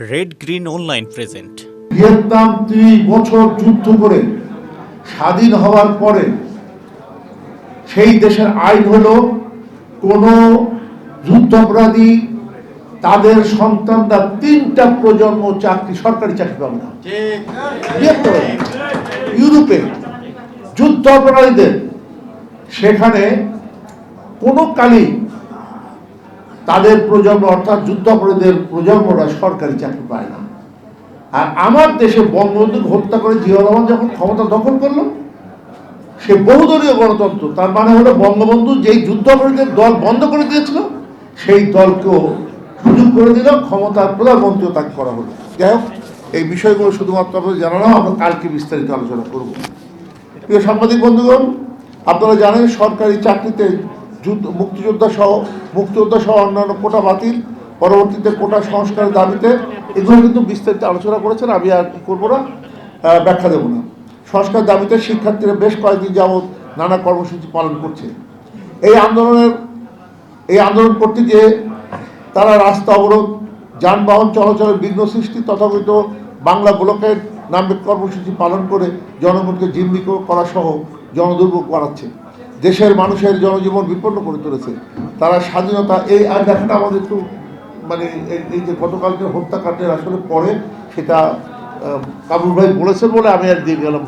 Red green online present Vietnam ত্রিশ বছর যুদ্ধ করে স্বাধীন হওয়ার পরে সেই দেশের আইন হলো কোন যুদ্ধাপরাধী তাদের সন্তানরা তিনটা প্রজন্ম চাকরি, সরকারি চাকরি পাবে না। ইউরোপে যুদ্ধ অপরাধীদের সেখানে কোনো কালই তাদের প্রজন্ম, অর্থাৎ যুদ্ধ অপরাধীদের প্রজন্মরা সরকারি চাকরি পায় না। আর আমার দেশে বঙ্গবন্ধুকে হত্যা করে জিয়া রহমান যখন ক্ষমতা দখল করল, সে বহুদলীয় গণতন্ত্র, তার মানে হলো বঙ্গবন্ধু যেই যুদ্ধ অপরাধীদের দল বন্ধ করে দিয়েছিল, সেই দলকেও সুযোগ করে দিল, ক্ষমতার প্রধানমন্ত্রীও তাকে করা হলো। যাই হোক, এই বিষয়গুলো শুধুমাত্র আপনাদের জানালাম আমরা কালকে বিস্তারিত আলোচনা করব। প্রিয় সাংবাদিক বন্ধুগণ, আপনারা জানেন সরকারি চাকরিতে যুদ্ধ, মুক্তিযোদ্ধা সহ মুক্তিযোদ্ধা সহ অন্যান্য কোটা বাতিল, পরবর্তীতে কোটা সংস্কারের দাবিতে। এগুলো কিন্তু বিস্তারিত আলোচনা করেছেন, আমি আর করব না ব্যাখ্যা দেবো না। সংস্কার দাবিতে শিক্ষার্থীরা বেশ কয়েকদিন যাবৎ নানা কর্মসূচি পালন করছে। এই আন্দোলনের, এই আন্দোলন করতে গিয়ে তারা রাস্তা অবরোধ, যানবাহন চলাচলের বিঘ্ন সৃষ্টি, তথাকথিত বাংলা ব্লকের নামে কর্মসূচি পালন করে জনগণকে জিম্মি করা সহ জনদুর্ভোগ করাচ্ছে দেশের মানুষের জনজীবন বিপন্ন করে তুলেছে। তারা স্বাধীনতা, এই আর দেখাটা আমাদের একটু মানে এই- যে গতকালকে হত্যাকাণ্ডের আসলে পরে সেটা কাবুল ভাই বলেছে বলে আমি আর দিয়ে গেলাম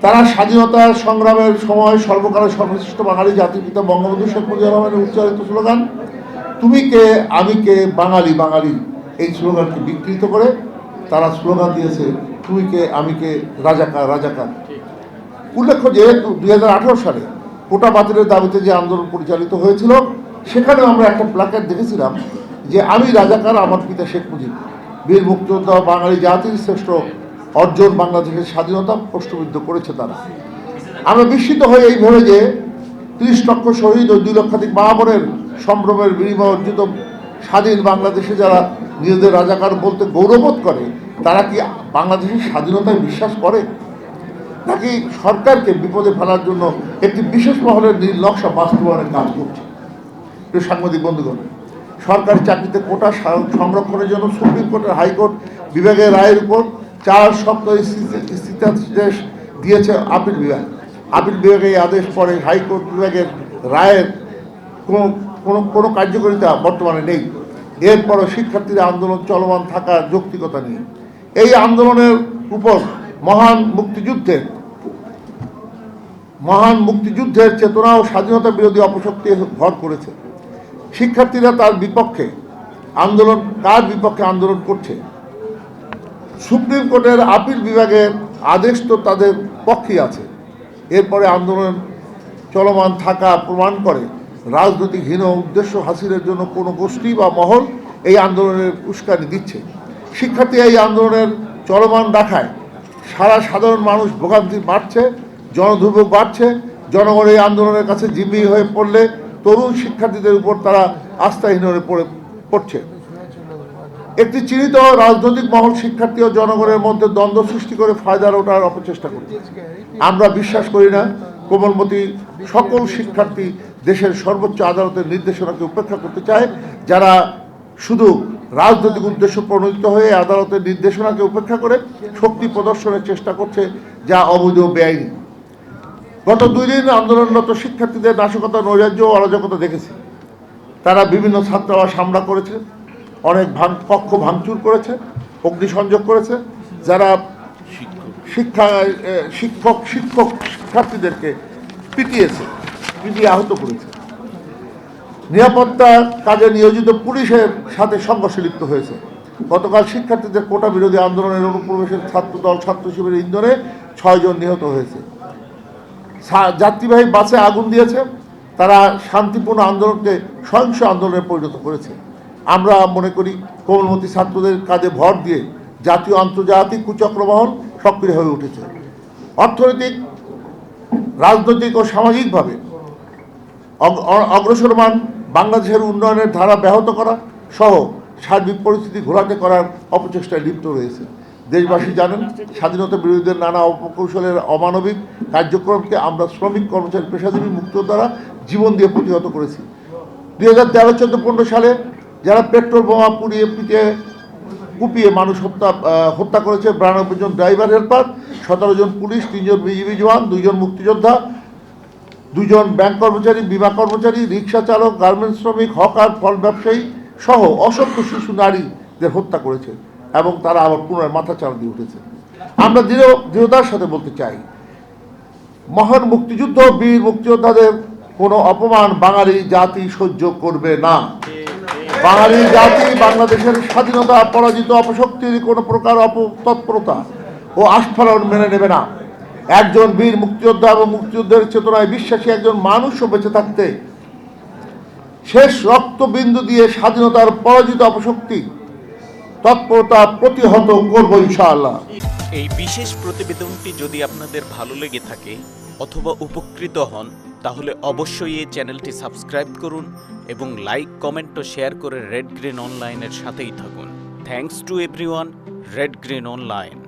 তারা স্বাধীনতা সংগ্রামের সময় সর্বকালের সর্বশ্রেষ্ঠ বাঙালি জাতির পিতা বঙ্গবন্ধু শেখ মুজিবুর রহমানের উচ্চারিত স্লোগান, তুমি কে, আমি কে, বাঙালি বাঙালি এই স্লোগানকে বিকৃত করে তারা স্লোগান দিয়েছে, তুমি কে, আমি কে, রাজাকার রাজাকার উল্লেখ্য যে দুই সালে কোটা বাতিলের দাবিতে যে আন্দোলন পরিচালিত হয়েছিল, সেখানেও আমরা একটা প্ল্যাকার্ড দেখেছিলাম যে আমি রাজাকার, আমার পিতা শেখ মুজিব। বীর মুক্তিযোদ্ধা বাঙালি জাতির শ্রেষ্ঠ অর্জন বাংলাদেশের স্বাধীনতা প্রশ্নবিদ্ধ করেছে তারা। আমরা বিস্মিত হয়ে এই ভেবে যে ত্রিশ লক্ষ শহীদ ও দুই লক্ষাধিক মহাবরের সম্ভ্রমের বিনিময় অর্জিত স্বাধীন বাংলাদেশে যারা নিজেদের রাজাকার বলতে গৌরবোধ করে, তারা কি বাংলাদেশের স্বাধীনতায় বিশ্বাস করে? নাকি সরকারকে বিপদে ফেলার জন্য একটি বিশেষ মহলের নকশা বাস্তবায়নের কাজ করছে? সাংবাদিক বন্ধুগণ, সরকার চাকরিতে কোটা সংরক্ষণের জন্য সুপ্রিম কোর্টের হাইকোর্ট বিভাগের রায়ের উপর চার সপ্তাহ স্থিতি- স্থিতাদেশ দিয়েছে আপিল বিভাগ। আপিল বিভাগে এই আদেশ পরে হাইকোর্ট বিভাগের রায়ের কোনো কোনো কোনো কার্যকারিতা বর্তমানে নেই। এরপরও শিক্ষার্থীরা আন্দোলন চলমান থাকার যৌক্তিকতা নেই। এই আন্দোলনের উপর মহান মুক্তিযুদ্ধের মহান মুক্তিযুদ্ধের চেতনা ও স্বাধীনতা বিরোধী অপশক্তি ভর করেছে। শিক্ষার্থীরা তার বিপক্ষে আন্দোলন, কার বিপক্ষে আন্দোলন করছে? সুপ্রিম কোর্টের আপিল বিভাগের আদেশ তো তাদের পক্ষেই আছে। এরপরে আন্দোলন চলমান থাকা প্রমাণ করে রাজনৈতিক হীন উদ্দেশ্য হাসিলের জন্য কোনো গোষ্ঠী বা মহল এই আন্দোলনের উস্কানি দিচ্ছে। শিক্ষার্থী এই আন্দোলনের চলমান রাখায় সারা সাধারণ মানুষ ভোগান্তি বাড়ছে জনদুর্ভোগ বাড়ছে, জনগণ এই আন্দোলনের কাছে জিম্মি হয়ে পড়লে তরুণ শিক্ষার্থীদের উপর তারা আস্থাহীন হয়ে পড়ে, পড়ছে। একটি চিহ্নিত রাজনৈতিক মহল শিক্ষার্থী ও জনগণের মধ্যে দ্বন্দ্ব সৃষ্টি করে ফায়দার ওঠার অপচেষ্টা করছে। আমরা বিশ্বাস করি না, কোমলমতি সকল শিক্ষার্থী দেশের সর্বোচ্চ আদালতের নির্দেশনাকে উপেক্ষা করতে চায়, যারা শুধু রাজনৈতিক উদ্দেশ্য প্রণোদিত হয়ে আদালতের নির্দেশনাকে উপেক্ষা করে শক্তি প্রদর্শনের চেষ্টা করছে যা অবৈধ বেআইনি। গত দুই দিন আন্দোলনরত শিক্ষার্থীদের নাশকতা, নৈরাজ্য ও অরাজকতা দেখেছি। তারা বিভিন্ন ছাত্রাবাস হামলা করেছে, অনেক ভাঙ, কক্ষ ভাঙচুর করেছে, অগ্নিসংযোগ করেছে, যারা শিক্ষা শিক্ষক শিক্ষক শিক্ষার্থীদেরকে পিটিয়েছে, পিটিয়ে আহত করেছে। নিরাপত্তা কাজে নিয়োজিত পুলিশের সাথে সংঘর্ষে লিপ্ত হয়েছে। গতকাল শিক্ষার্থীদের কোটা বিরোধী আন্দোলনের অনুপ্রবেশের ছাত্রদল ছাত্র শিবিরের ইন্ধনে ছয়জন নিহত হয়েছে। যাত্রীবাহী বাসে আগুন দিয়েছে। তারা শান্তিপূর্ণ আন্দোলনকে সহিংস আন্দোলনে পরিণত করেছে। আমরা মনে করি, কোমলমতি ছাত্রদের কাজে ভর দিয়ে জাতীয় আন্তর্জাতিক কুচক্রমহল সক্রিয় হয়ে উঠেছে। অর্থনৈতিক, রাজনৈতিক ও সামাজিকভাবে অগ- অগ্রসরমান বাংলাদেশের উন্নয়নের ধারা ব্যাহত করা সহ সার্বিক পরিস্থিতি ঘোলাটে করার অপচেষ্টায় লিপ্ত রয়েছে। দেশবাসী জানেন, স্বাধীনতা বিরোধীদের নানা অপকৌশলের অমানবিক কার্যক্রমকে আমরা শ্রমিক কর্মচারী পেশাজীবী মুক্ত দ্বারা জীবন দিয়ে প্রতিহত করেছি। দুই হাজার তেরো, চোদ্দ, পনেরো সালে যারা পেট্রোল বোমা পুড়িয়ে পিটিয়ে কুপিয়ে মানুষ হত্যা হত্যা করেছে, বিরানব্বই জন ড্রাইভার হেল্পার, সতেরো জন পুলিশ, তিনজন বিজিবি জওয়ান, দুইজন মুক্তিযোদ্ধা দুজন ব্যাংক কর্মচারী, বিমা কর্মচারী রিক্সা চালক, গার্মেন্টস শ্রমিক, হকার, ফল ব্যবসায়ী সহ অসংখ্য শিশু নারীদের হত্যা করেছে এবং তারা আবার পুনরায় মাথা চাল দিয়ে উঠেছে। আমরা দৃঢ়, দৃঢ়তার সাথে বলতে চাই, মহান মুক্তিযুদ্ধ, বীর মুক্তিযোদ্ধাদের কোনো অপমান বাঙালি জাতি সহ্য করবে না। বাঙালি জাতি বাংলাদেশের স্বাধীনতা, পরাজিত অপশক্তির কোনো প্রকার অপতৎপরতা ও আস্ফালন মেনে নেবে না। একজন বীর মুক্তিযোদ্ধা এবং মুক্তিযুদ্ধের চেতনায় বিশ্বাসী একজন মানুষও বেঁচে থাকতে, শেষ রক্তবিন্দু দিয়ে স্বাধীনতার পরাজিত অপশক্তি তৎপরতা প্রতিহত করব ইনশাআল্লাহ। এই বিশেষ প্রতিবেদনটি যদি আপনাদের ভালো লেগে থাকে অথবা উপকৃত হন, তাহলে অবশ্যই এই চ্যানেলটি সাবস্ক্রাইব করুন এবং লাইক, কমেন্ট ও শেয়ার করে রেড গ্রিন অনলাইনের সাথেই থাকুন। Thanks to everyone red green online